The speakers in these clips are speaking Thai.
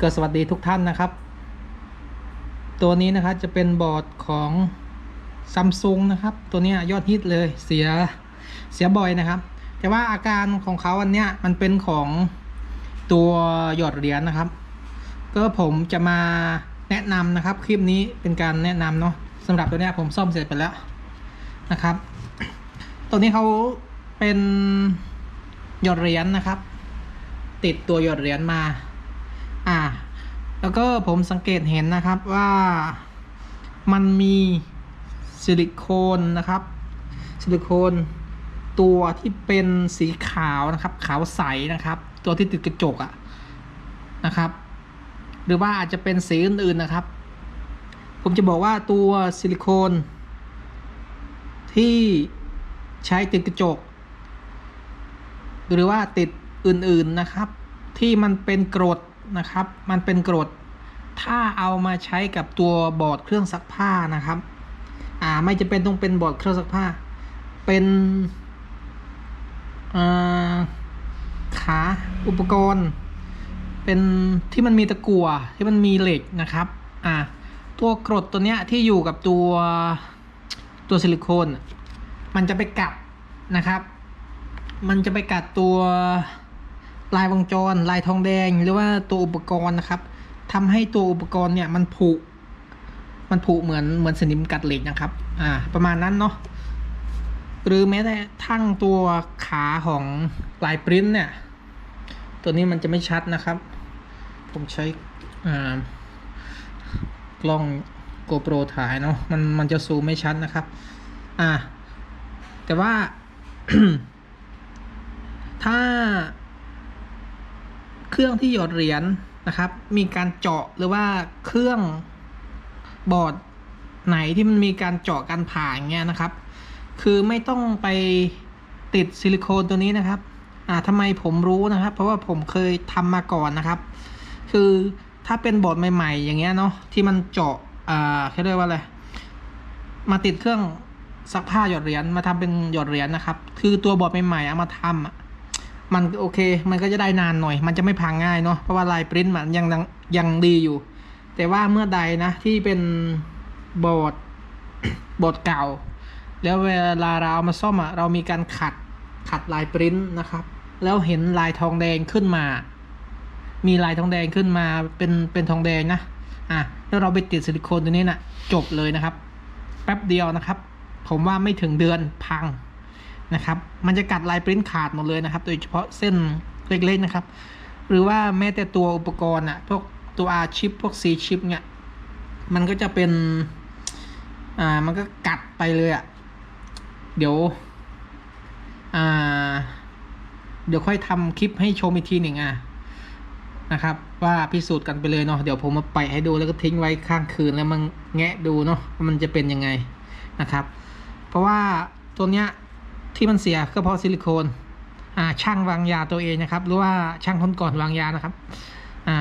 ก็สวัสดีทุกท่านนะครับ ตัวนี้นะครับจะเป็นบอร์ดของซัมซุงนะครับ ตัวนี้ยอดฮิตเลยเสียเสียบ่อยนะครับ แต่ว่าอาการของเขาอันเนี้ยมันเป็นของตัวหยอดเหรียญนะครับ ก็ผมจะมาแนะนำนะครับ คลิปนี้เป็นการแนะนำเนาะสำหรับตัวเนี้ยผมซ่อมเสร็จไปแล้วนะครับ ตัวนี้เขาเป็นหยอดเหรียญนะครับ ติดตัวหยอดเหรียญมา แล้วก็ผมสังเกตเห็นนะครับว่ามันมีซิลิโคนนะครับ ซิลิโคนตัวที่เป็นสีขาวนะครับ ขาวใสนะครับ ตัวที่ติดกระจกอะนะครับ หรือว่าอาจจะเป็นสีอื่นๆนะครับ ผมจะบอกว่าตัวซิลิโคนที่ใช้ติดกระจก หรือว่าติดอื่นๆนะครับ ที่มันเป็นกรด นะครับ มันเป็นกรด ถ้าเอามาใช้กับตัวบอร์ดเครื่องซักผ้านะครับ อ่าไม่จะเป็นต้องเป็นบอร์ดเครื่องซักผ้า เป็นอ่าขาอุปกรณ์ เป็นที่มันมีตะกั่วที่มันมีเหล็กนะครับ อ่าตัวกรดตัวเนี้ยที่อยู่กับตัวตัวซิลิโคน มันจะไปกัดนะครับ มันจะไปกัดตัว ลายวงจร ลายทองแดง หรือว่าตัวอุปกรณ์นะครับทำให้ตัวอุปกรณ์เนี่ยมันผุมันผุเหมือนเหมือนสนิมกัดเหล็กนะครับ อ่า ประมาณนั้นเนาะหรือแม้แต่ทั้งตัวขาของลายปริ้นเนี่ย ตัวนี้มันจะไม่ชัดนะครับ ผมใช้กล้อง GoPro ถ่ายเนาะมันมันจะซูมไม่ชัดนะครับ อ่า แต่ว่าถ้า เครื่องที่หยอดเหรียญนะครับ มีการเจาะหรือว่าเครื่องบอร์ดไหนที่มันมีการเจาะการผ่าอย่างเงี้ยนะครับ คือไม่ต้องไปติดซิลิโคนตัวนี้นะครับ อ่าทำไมผมรู้นะครับ เพราะว่าผมเคยทำมาก่อนนะครับ คือถ้าเป็นบอร์ดใหม่ ๆ อย่างเงี้ยเนาะที่มันเจาะอ่าเขาเรียกว่าอะไรมาติดเครื่องซักผ้าหยอดเหรียญมาทำเป็นหยอดเหรียญนะครับ คือตัวบอร์ดใหม่ๆเอามาทำอะ มันโอเค มันก็จะได้นานหน่อย มันจะไม่พังง่ายเนาะ เพราะว่าลายปริ้นมันยังยังยังดีอยู่ แต่ว่าเมื่อใดนะที่เป็นบอร์ดบอร์ดเก่า แล้วเวลาเราเอามาซ่อมอะเรามีการขัดขัดลายปริ้นนะครับ แล้วเห็นลายทองแดงขึ้นมา มีลายทองแดงขึ้นมาเป็นเป็นทองแดงนะ อะ แล้วเราไปติดซิลิโคนตัวนี้นะ่ะจบเลยนะครับ แป๊บเดียวนะครับ ผมว่าไม่ถึงเดือนพัง นะครับ มันจะกัดลายปริ้นขาดหมดเลยนะครับ โดยเฉพาะเส้นเล็กๆนะครับ หรือว่าแม้แต่ตัวอุปกรณ์อะพวกตัว R ชิปพวก C ชิปเนี่ย มันก็จะเป็น อ่า มันก็กัดไปเลยอะเดี๋ยว อ่า เดี๋ยวค่อยทำคลิปให้ชมอีกทีหนึ่งอะนะครับ ว่าพิสูจน์กันไปเลยเนาะเดี๋ยวผมมาไปให้ดูแล้วก็ทิ้งไว้ข้างคืนแล้วมันแงะดูเนาะมันจะเป็นยังไงนะครับ เพราะว่าตัวเนี้ย ที่มันเสียก็เพราะซิลิโคนอ่าช่างวางยาตัวเองนะครับ หรือว่าช่างคนก่อนวางยานะครับอ่า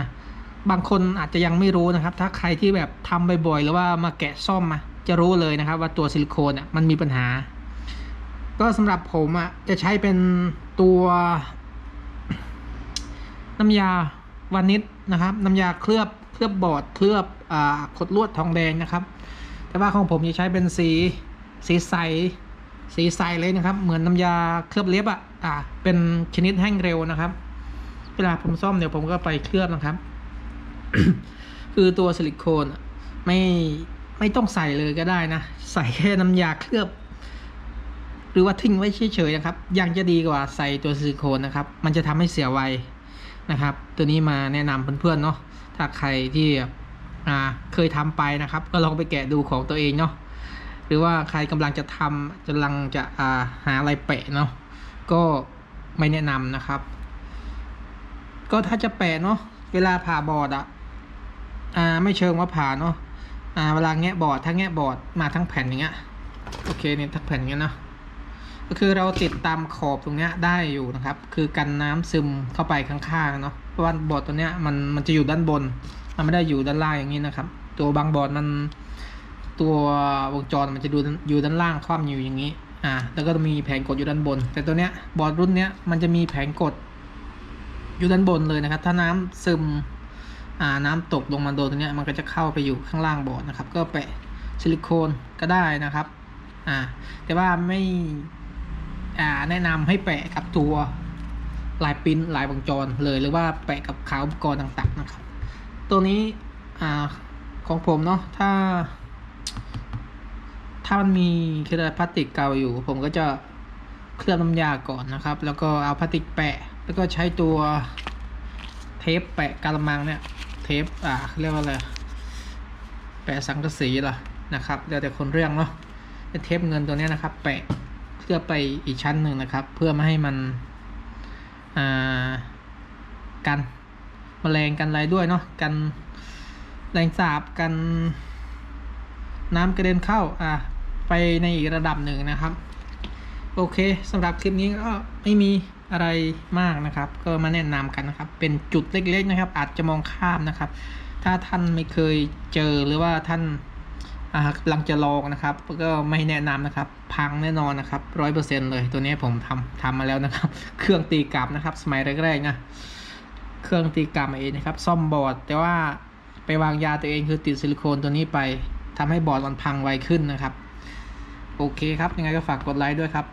บางคนอาจจะยังไม่รู้นะครับ ถ้าใครที่แบบทำบ่อยๆหรือว่ามาแกะซ่อมมาจะรู้เลยนะครับ ว่าตัวซิลิโคนอะมันมีปัญหา ก็สำหรับผมอะจะใช้เป็นตัวน้ำยาวานิชนะครับ น้ำยาเคลือบเคลือบบอร์ดเคลือบอ่าขดลวดทองแดงนะครับ แต่ว่าของผมจะใช้เป็นสีสีใส สีใสเลยนะครับ เหมือนน้ำยาเคลือบเล็บอะอะเป็นชนิดแห้งเร็วนะครับ เวลาผมซ่อมเดี๋ยผมก็ไปเคลือบนะครับ คือตัวซิลิโคนไม่ไม่ต้องใส่เลยก็ได้นะ ใส่แค่น้ำยาเคลือบ หรือว่าทิ้งไว้เฉยๆนะครับ ยังจะดีกว่าใส่ตัวซิลิโคนนะครับ มันจะทำให้เสียไวนะครับ ตัวนี้มาแนะนำเพื่อนๆเนาะถ้าใครที่อ่าเคยทำไปนะครับ ก็ลองไปแกะดูของตัวเองเนาะ หรือว่าใครกำลังจะทำกำลังจะอ่าหาอะไรแปะเนาะก็ไม่แนะนำนะครับ ก็ถ้าจะแปะเนาะเวลาผ่าบอร์ดอะอ่าไม่เชิงว่าผ่าเนาะอ่าเวลาแงะบอร์ดถ้าแงะบอร์ดมาทั้งแผ่นอย่างเงี้ยโอเคเนี่ยทั้งแผ่นอย่างเงี้ยเนาะก็คือเราติดตามขอบตรงเนี้ยได้อยู่นะครับ คือกันน้ำซึมเข้าไปข้างๆเนาะเพราะว่าบอร์ดตัวเนี้ยมันมันจะอยู่ด้านบน มันไม่ได้อยู่ด้านล่างอย่างนี้นะครับ ตัวบางบอร์ดมัน ตัววงจรมันจะดูอยู่ด้านล่างคว่ำอยู่อย่างนี้ อ่า แล้วก็มีแผงกดอยู่ด้านบน แต่ตัวเนี้ยบอร์ดรุ่นเนี้ยมันจะมีแผงกดอยู่ด้านบนเลยนะครับ ถ้าน้ำซึม อ่า น้ำตกลงมาโดนตรงเนี้ยมันก็จะเข้าไปอยู่ข้างล่างบอร์ดนะครับ ก็แปะซิลิโคนก็ได้นะครับ อ่า แต่ว่าไม่ อ่า แนะนำให้แปะกับตัวลายปิ้นลายวงจรเลยหรือว่าแปะกับขาอุปกรณ์ต่างๆนะครับ ตัวนี้ อ่า ของผมเนาะ ถ้า ถ้ามันมีเคลือบพลาสติกเก่าอยู่ ผมก็จะเคลือบน้ำยาก่อนนะครับ แล้วก็เอาพลาสติกแปะ แล้วก็ใช้ตัวเทปแปะกาละมังเนี่ย เทปอ่าเรียกว่าอะไร แปะสังกะสีล่ะนะครับเดี๋ยวแต่คนเรื่องเนาะเทปเงินตัวนี้นะครับ แปะเคลือบไปอีกชั้นหนึ่งนะครับ เพื่อไม่ให้มันอ่ากันแมลงกันอะไรด้วยเนาะกันแรงสาบกันน้ำกระเด็นเข้า อะ ไปในอีกระดับหนึ่งนะครับ โอเคสำหรับคลิปนี้ก็ไม่มีอะไรมากนะครับ ก็มาแนะนำกันนะครับ เป็นจุดเล็กๆนะครับ อาจจะมองข้ามนะครับ ถ้าท่านไม่เคยเจอหรือว่าท่านกำลังจะลองนะครับ ก็ไม่แนะนำนะครับ พังแน่นอนนะครับร้อยเปอร์เซ็นเลย ตัวนี้ผมทำทำมาแล้วนะครับ เครื่องตีกลับนะครับ สมัยแรกๆนะเครื่องตีกลับเองนะครับ ซ่อมบอร์ด แต่ว่าไปวางยาตัวเองคือติดซิลิโคนตัวนี้ไปทำให้บอร์ดมันพังไวขึ้นนะครับ โอเคครับยังไงก็ฝากกดไลค์ด้วยครับ